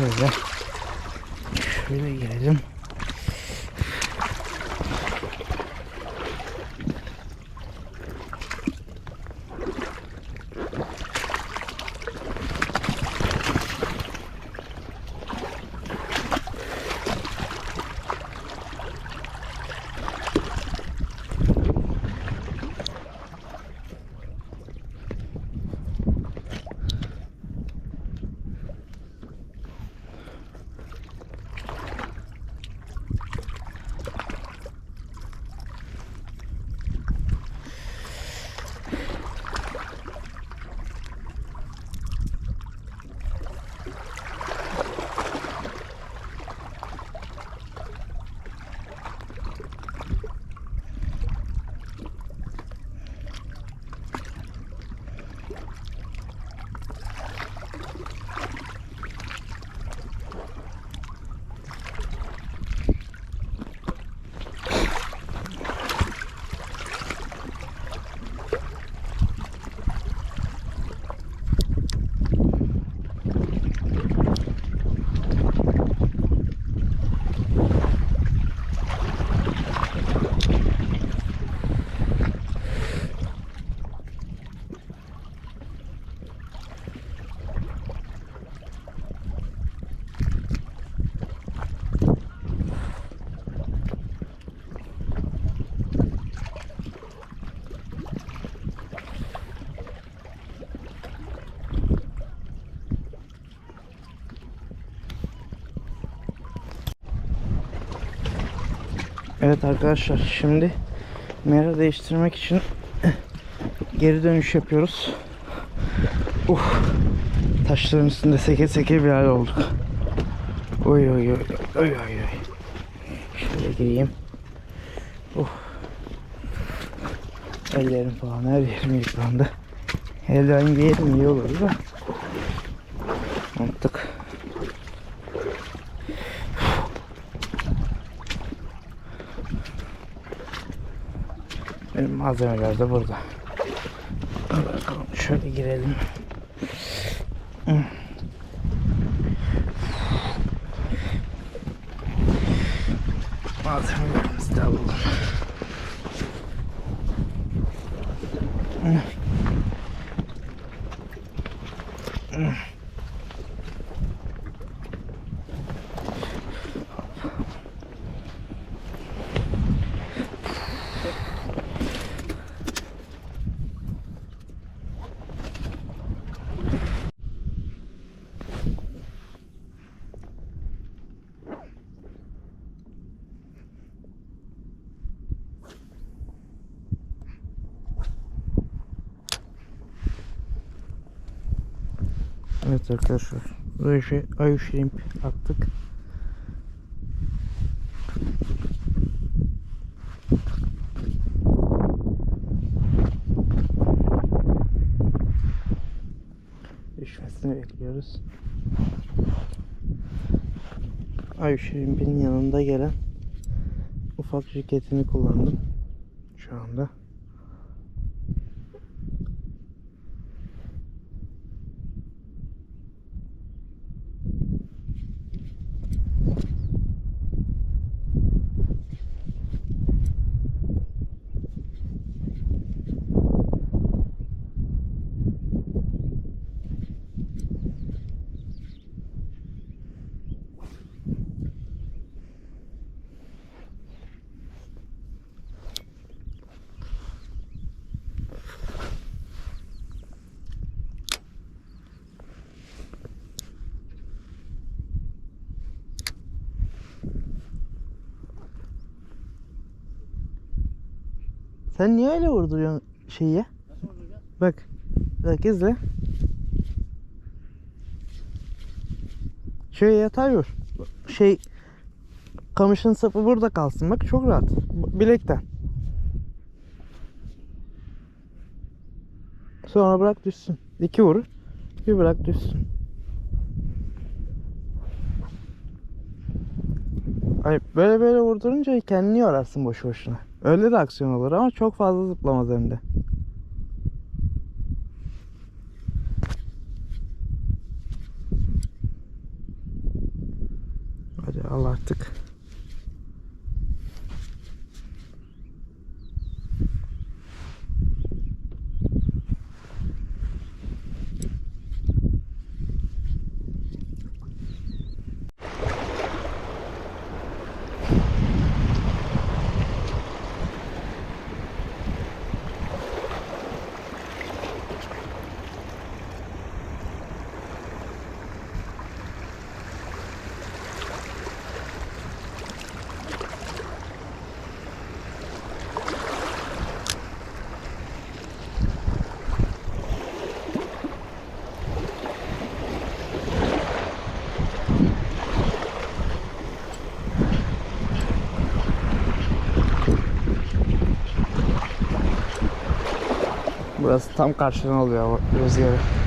Şöyle. Şöyle girelim. Evet arkadaşlar şimdi mera değiştirmek için geri dönüş yapıyoruz. Uh, taşların üstünde seke seke bir hal olduk. Oy oy oy oy oy oy. Şöyle gireyim. Uh. Ellerim falan her yerim yıprandı. Elden giyelim iyi olur da. Unuttuk. Benim malzemeler de burada. Şöyle girelim. Malzemelerimizi de alalım. Evet arkadaşlar. Şey ayı limp attık. Düşmesini bekliyoruz. Ay Şirinp'in yanında gelen ufak jiketini kullandım şu anda. Sen niye öyle vurduruyorsun şeyi? Bak. Bak izle. Şöyle yatay vur. Şey kamışın sapı burada kalsın. Bak çok rahat. Bilekten. Sonra bırak düşsün. İki vur. Bir bırak düşsün. Ay böyle böyle vurdurunca kendini yorarsın boş boşuna. Öyle de aksiyon olur ama çok fazla zıplamaz hem de. Hadi al artık. Burası tam karşına oluyor rüzgarı.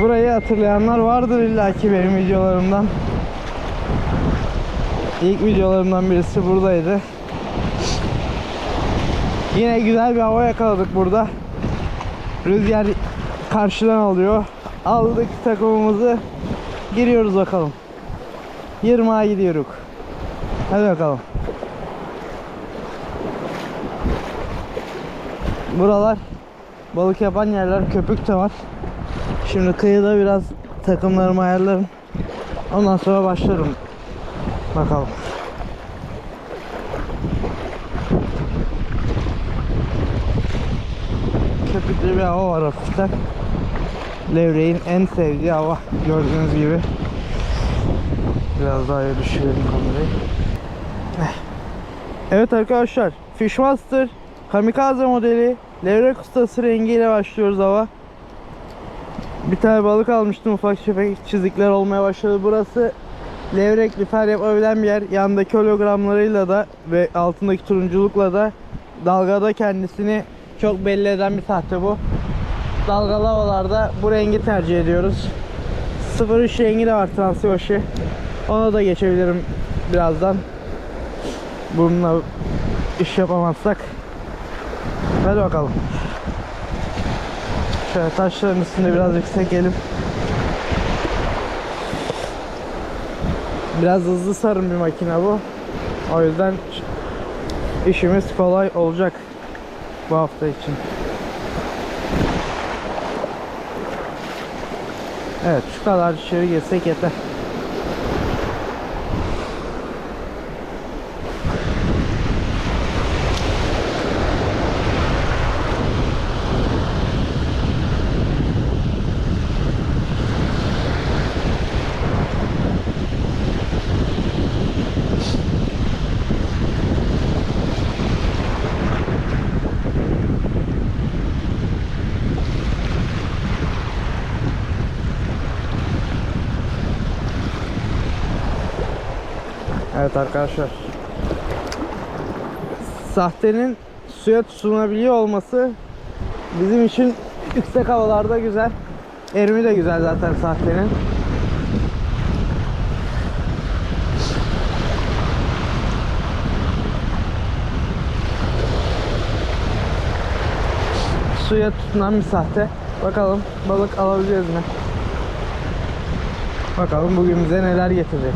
Burayı hatırlayanlar vardır illaki benim videolarımdan. İlk videolarımdan birisi buradaydı. Yine güzel bir hava yakaladık burada. Rüzgar karşıdan alıyor. Aldık takımımızı. Giriyoruz bakalım. 20'a gidiyoruz. Hadi bakalım. Buralar balık yapan yerler. Köpük de var. Şimdi kıyıda biraz takımlarımı ayarlarım. Ondan sonra başlarım. Bakalım. Köpüklü bir hava var hafiften. Levreğin en sevdiği hava gördüğünüz gibi. Biraz daha iyi düşürelim kamerayı. Eh. Evet arkadaşlar Fishmaster Kamikaze modeli levrek ustası rengiyle başlıyoruz hava. Bir tane balık almıştım ufak tefek çizikler olmaya başladı. Burası levrek lifer yapabilen bir yer. Yandaki hologramlarıyla da ve altındaki turunculukla da dalgada kendisini çok belli eden bir sahte bu. Dalgalı havalarda bu rengi tercih ediyoruz. 03 rengi de var Transiyoshi. Ona da geçebilirim birazdan. Bununla iş yapamazsak. Hadi bakalım. Şöyle taşların üstünde biraz yüksek elim. Biraz hızlı sarım bir makine bu. O yüzden işimiz kolay olacak bu hafta için. Evet şu kadar içeri girsek yeter. Evet arkadaşlar. Sahtenin suya tutunabiliyor olması bizim için yüksek havalarda güzel. Erimi de güzel zaten sahtenin. Suya tutunan bir sahte. Bakalım balık alabileceğiz mi? Bakalım bugün bize neler getirecek.